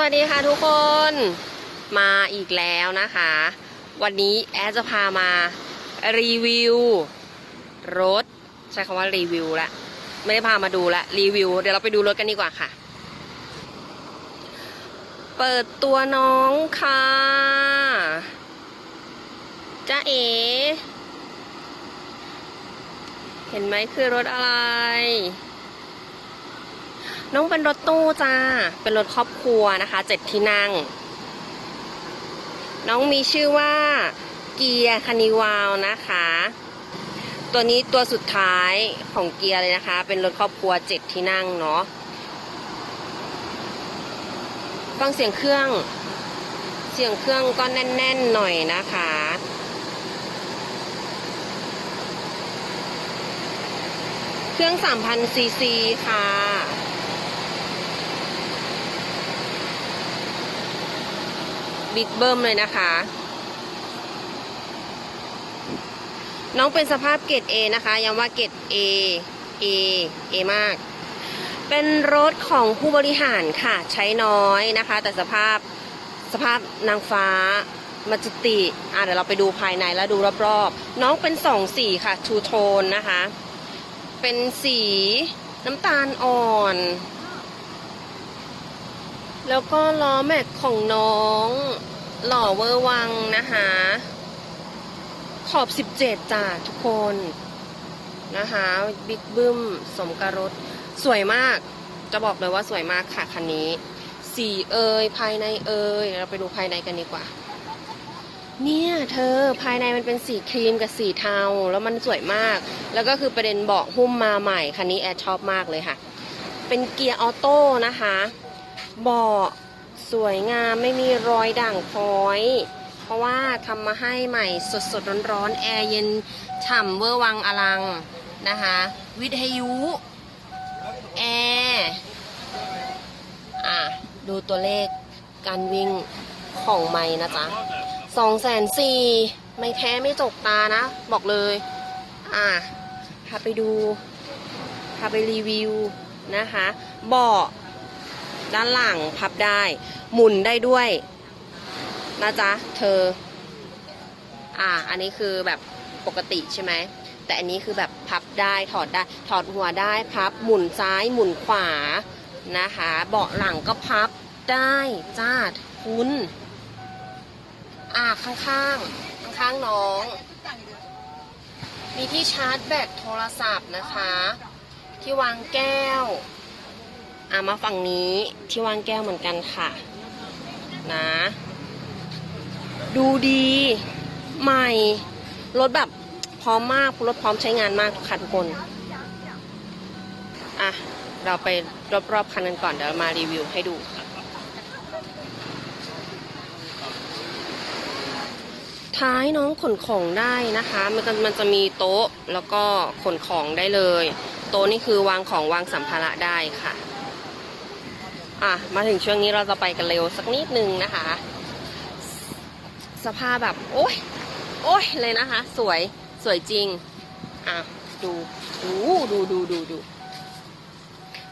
สวัสดีค่ะทุกคนมาอีกแล้วนะคะ วันนี้แอดจะพามารีวิวรถ ใช้คำว่ารีวิวละไม่ได้พามาดูละรีวิว เดี๋ยวเราไปดูรถกันดีกว่าค่ะ เปิดตัวน้องค่ะจ้าเอ เห็นไหมคือรถอะไร น้องเป็นรถตู้จ้า เป็นรถครอบครัวนะคะเจ็ดที่นั่ง น้องมีชื่อว่าเกียร์คานิวาวนะคะ ตัวนี้ตัวสุดท้ายของเกียร์เลยนะคะ เป็นรถครอบครัวเจ็ดที่นั่งเนาะฟังเสียงเครื่อง เสียงเครื่องก็แน่นๆหน่อยนะคะเครื่อง 3,000 ซีซี ค่ะ บิ๊กเบิ้มเลยนะคะ น้องเป็นสภาพเกรด A นะคะย้ำว่าเกรด A A A มาก เป็นรถของผู้บริหารค่ะใช้น้อยนะคะ แต่สภาพสภาพนางฟ้ามาจุติอะเดี๋ยวเราไปดูภายในแล้วดูรอบๆ น้องเป็นสองสีค่ะทูโทนนะคะ เป็นสีน้ำตาลอ่อน แล้วก็ล้อแม็กของน้อง หล่อเวอร์วังนะคะ ขอบ 17จ้าทุกคนนะคะ บิ๊กบึ้ม สมการถสวยมาก จะบอกเลยว่าสวยมากค่ะคันนี้ สีเอยภายในเอยเราไปดูภายในกันดีกว่า เนี่ยเธอภายในมันเป็นสีครีมกับสีเทา แล้วมันสวยมาก แล้วก็คือประเด็นเบาะหุ้มมาใหม่ คันนี้แอดชอบมากเลยค่ะ เป็นเกียร์ออโต้นะคะ เบาะ สวยงามไม่มีรอยด่างพร้อย เพราะว่าทำมาให้ใหม่สดสดร้อนร้อนแอร์เย็นฉ่ำเวอร์วังอลังนะคะ วิทยุ แอร์อะ ดูตัวเลขการวิ่งของไม้นะจ๊ะสองแสนสี่ไม่แท้ไม่จกตานะ บอกเลย อะพาไปดูพาไปรีวิวนะคะ เบาะ ด้านหลังพับได้ หมุนได้ด้วยนะจ๊ะเธอ อ่า อันนี้คือแบบปกติใช่ไหม แต่อันนี้คือแบบพับได้ถอดได้ ถอดหัวได้พับหมุนซ้ายหมุนขวานะคะ เบาะหลังก็พับได้จ้าคุณอ่าข้างข้างข้างๆข้างน้อง มีที่ชาร์จแบตโทรศัพท์นะคะ ที่วางแก้ว อามาฝั่งนี้ที่วางแก้วเหมือนกันค่ะนะ ดูดี ใหม่ รถแบบพร้อมมากรถพร้อมใช้งานมากค่ะทุกคน อะ เราไปรอบๆคันกันก่อนเดี๋ยวมารีวิวให้ดูค่ะท้ายน้องขนของได้นะคะ มันมันจะมีโต๊ะแล้วก็ขนของได้เลย โต๊ะนี่คือวางของวางสัมภาระได้ค่ะ อะ มาถึงช่วงนี้เราจะไปกันเร็วสักนิดนึงนะคะ สภาพแบบ โอ้ยโอ้ยเลยนะคะ สวยสวยจริง อะ ดูดูดูดูดูดู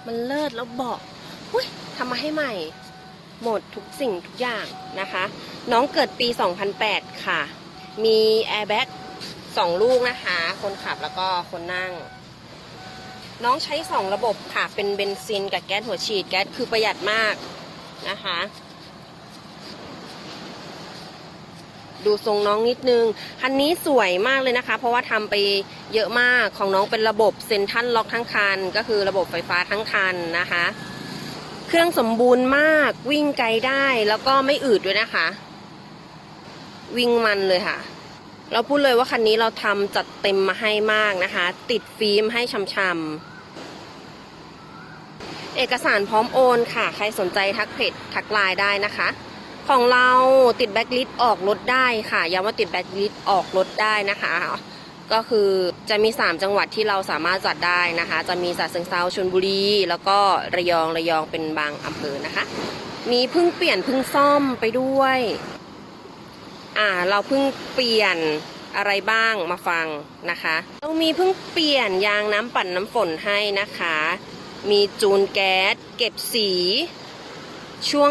มันเลิศแล้วเบาอุ้ยทำมาให้ใหม่ หมดทุกสิ่งทุกอย่างนะคะ น้องเกิดปี 2008 ค่ะ มีแอร์แบ็กสองลูกนะคะ คนขับแล้วก็คนนั่ง น้องใช้สองระบบค่ะ เป็นเบนซินกับแก๊สหัวฉีด แก๊สคือประหยัดมากนะคะ ดูทรงน้องนิดนึง คันนี้สวยมากเลยนะคะ เพราะว่าทำไปเยอะมาก ของน้องเป็นระบบเซนทันล็อกทั้งคัน ก็คือระบบไฟฟ้าทั้งคันนะคะ เครื่องสมบูรณ์มาก วิ่งไกลได้ แล้วก็ไม่อืดด้วยนะคะ วิ่งมันเลยค่ะ เราพูดเลยว่าคันนี้เราทำจัดเต็มมาให้มากนะคะ ติดฟิล์มให้ช่ำๆเอกสารพร้อมโอนค่ะ ใครสนใจทักเพจทักไลน์ได้นะคะ ของเราติดแบ็กลิสออกรถได้ค่ะย้ำว่าติดแบ็กลิสออกรถได้นะคะ ก็คือจะมี 3 จังหวัดที่เราสามารถจัดได้นะคะ จะมีสัตว์เชิงเซาชลบุรี แล้วก็ระยองระยองเป็นบางอำเภอนะคะ มีเพิ่งเปลี่ยนเพิ่งซ่อมไปด้วย อ่าเราเพิ่งเปลี่ยนอะไรบ้างมาฟังนะคะ เรามีเพิ่งเปลี่ยนยางน้ำปั่นน้ำฝนให้นะคะ มีจูนแก๊สเก็บสีช่วง